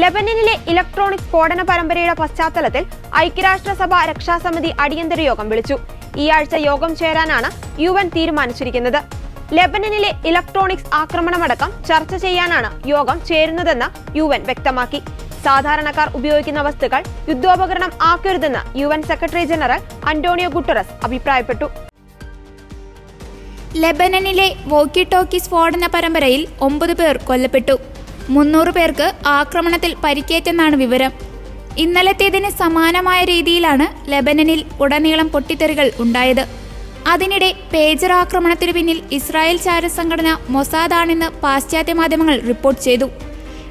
ലെബനനിലെ electronic സ്ഫോടന പരമ്പരയുടെ പശ്ചാത്തലത്തിൽ ഐക്യരാഷ്ട്രസഭ രക്ഷാസമിതി അടിയന്തര യോഗം വിളിച്ചു. ഈ ആഴ്ച യോഗം ചേരാനാണ് യു എൻ തീരുമാനിച്ചിരിക്കുന്നത്. ലെബനനിലെ ഇലക്ട്രോണിക്സ് ആക്രമണമടക്കം ചർച്ച ചെയ്യാനാണ് യോഗം ചേരുന്നതെന്ന് യു എൻ വ്യക്തമാക്കി. സാധാരണക്കാർ ഉപയോഗിക്കുന്ന വസ്തുക്കൾ യുദ്ധോപകരണം ആക്കരുതെന്ന് U N secretary general Antonio Guterres അഭിപ്രായപ്പെട്ടു. ലെബനനിലെ വോക്കി ടോക്കി സ്ഫോടന പരമ്പരയിൽ ഒമ്പത് പേർ കൊല്ലപ്പെട്ടു. മുന്നൂറ് പേർക്ക് ആക്രമണത്തിൽ പരിക്കേറ്റെന്നാണ് വിവരം. ഇന്നലത്തേതിന് സമാനമായ രീതിയിലാണ് ലെബനനിൽ ഉടനീളം പൊട്ടിത്തെറികൾ ഉണ്ടായത്. അതിനിടെ പേജർ ആക്രമണത്തിനു പിന്നിൽ ഇസ്രായേൽ ചാരസംഘടന മൊസാദാണെന്ന് പാശ്ചാത്യ മാധ്യമങ്ങൾ റിപ്പോർട്ട് ചെയ്തു.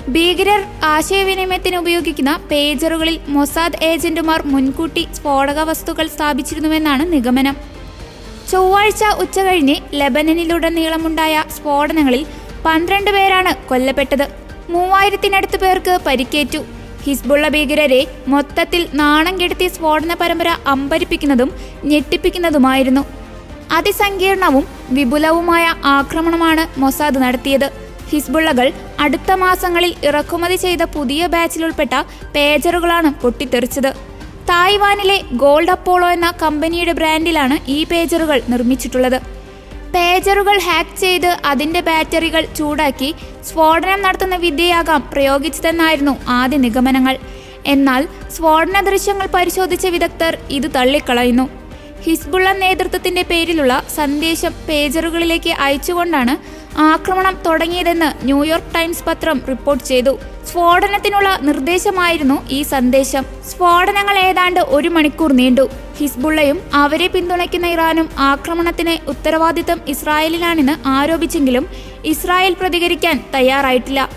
ഭീകരർ ആശയവിനിമയത്തിന് ഉപയോഗിക്കുന്ന പേജറുകളിൽ മൊസാദ് ഏജന്റുമാർ മുൻകൂട്ടി സ്ഫോടക വസ്തുക്കൾ സ്ഥാപിച്ചിരുന്നുവെന്നാണ് നിഗമനം. ചൊവ്വാഴ്ച ഉച്ചകഴിഞ്ഞ് ലെബനനിലുടനീളമുണ്ടായ സ്ഫോടനങ്ങളിൽ പന്ത്രണ്ട് പേരാണ് കൊല്ലപ്പെട്ടത്. മൂവായിരത്തിനടുത്ത് പേർക്ക് പരിക്കേറ്റു. ഹിസ്ബുള്ള ഭീകരരെ മൊത്തത്തിൽ നാണം കെടുത്തിയ സ്ഫോടന പരമ്പര അമ്പരിപ്പിക്കുന്നതും ഞെട്ടിപ്പിക്കുന്നതുമായിരുന്നു. അതിസങ്കീർണവും വിപുലവുമായ ആക്രമണമാണ് മൊസാദ് നടത്തിയത്. ഹിസ്ബുള്ളകൾ അടുത്ത മാസങ്ങളിൽ ഇറക്കുമതി ചെയ്ത പുതിയ ബാച്ചിലുൾപ്പെട്ട പേജറുകളാണ് പൊട്ടിത്തെറിച്ചത്. തായ്വാനിലെ ഗോൾഡ് അപ്പോളോ എന്ന കമ്പനിയുടെ ബ്രാൻഡിലാണ് ഈ പേജറുകൾ നിർമ്മിച്ചിട്ടുള്ളത്. പേജറുകൾ ഹാക്ക് ചെയ്ത് അതിന്റെ ബാറ്ററികൾ ചൂടാക്കി സ്ഫോടനം നടത്തുന്ന വിദ്യയാകാം പ്രയോഗിച്ചതെന്നായിരുന്നു ആദ്യ നിഗമനങ്ങൾ. എന്നാൽ സ്ഫോടന ദൃശ്യങ്ങൾ പരിശോധിച്ച വിദഗ്ധർ ഇത് തള്ളിക്കളയുന്നു. ഹിസ്ബുള്ള നേതൃത്വത്തിന്റെ പേരിലുള്ള സന്ദേശം പേജറുകളിലേക്ക് അയച്ചുകൊണ്ടാണ് ആക്രമണം തുടങ്ങിയതെന്ന് ന്യൂയോർക്ക് ടൈംസ് പത്രം റിപ്പോർട്ട് ചെയ്തു. സ്ഫോടനത്തിനുള്ള നിർദ്ദേശമായിരുന്നു ഈ സന്ദേശം. സ്ഫോടനങ്ങൾ ഏതാണ്ട് ഒരു മണിക്കൂർ നീണ്ടു. ഹിസ്ബുള്ളയും അവരെ പിന്തുണയ്ക്കുന്ന ഇറാനും ആക്രമണത്തിന് ഉത്തരവാദിത്തം ഇസ്രായേലിനാണെന്ന് ആരോപിച്ചെങ്കിലും ഇസ്രായേൽ പ്രതികരിക്കാൻ തയ്യാറായിട്ടില്ല.